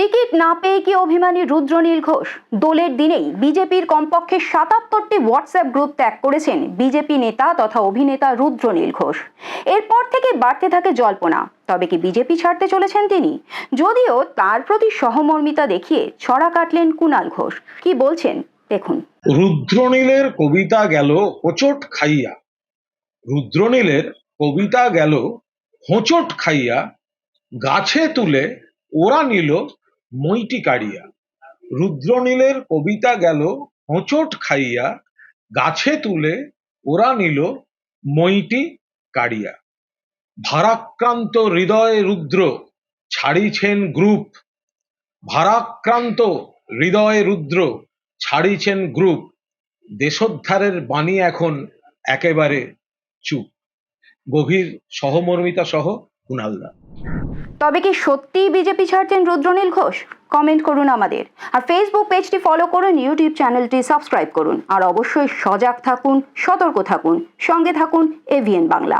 Ticket না পেয়ে কি অভিমানী রুদ্রনীল ঘোষ? দোলের দিনেই বিজেপির কমপক্ষে সাতাত্তরটি হোয়াটসঅ্যাপ গ্রুপ ত্যাগ করেছেন বিজেপি নেতা তথা অভিনেতা রুদ্রনীল ঘোষ। এরপর থেকে বাড়তে থাকে জল্পনা। তবে কি বিজেপি ছাড়তে চলেছেন তিনি? যদিও তার প্রতি সহমর্মিতা দেখিয়ে ছড়া কাটলেন কুণাল ঘোষ। কি বলছেন? দেখুন। রুদ্রনীলের কবিতা গেল হোঁচট খাইয়া। রুদ্রনীলের কবিতা গেল হোঁচট খাইয়া। গাছে তুলে ওরা নিল মইটি কাড়িয়া রুদ্রনীলের কবিতা গেল, হোঁচট খাইয়া, গাছে তুলে ওরা নিল মইটি কাড়িয়া ভারাক্রান্ত হৃদয় রুদ্র, ছাড়িছেন গ্রুপ। ভারাক্রান্ত হৃদয় রুদ্র, ছাড়িছেন গ্রুপ। দেশোদ্ধারের বাণী এখন একেবারে চুপ। গভীর সহমর্মিতা সহ কুণালদা তবে কি সত্যিই বিজেপি ছাড়ছেন রুদ্রনীল ঘোষ? কমেন্ট করুন আমাদের। আর ফেসবুক পেজটি ফলো করুন ইউটিউব চ্যানেলটি সাবস্ক্রাইব করুন। আর অবশ্যই সজাগ থাকুন, সতর্ক থাকুন। সঙ্গে থাকুন এভিএন বাংলা।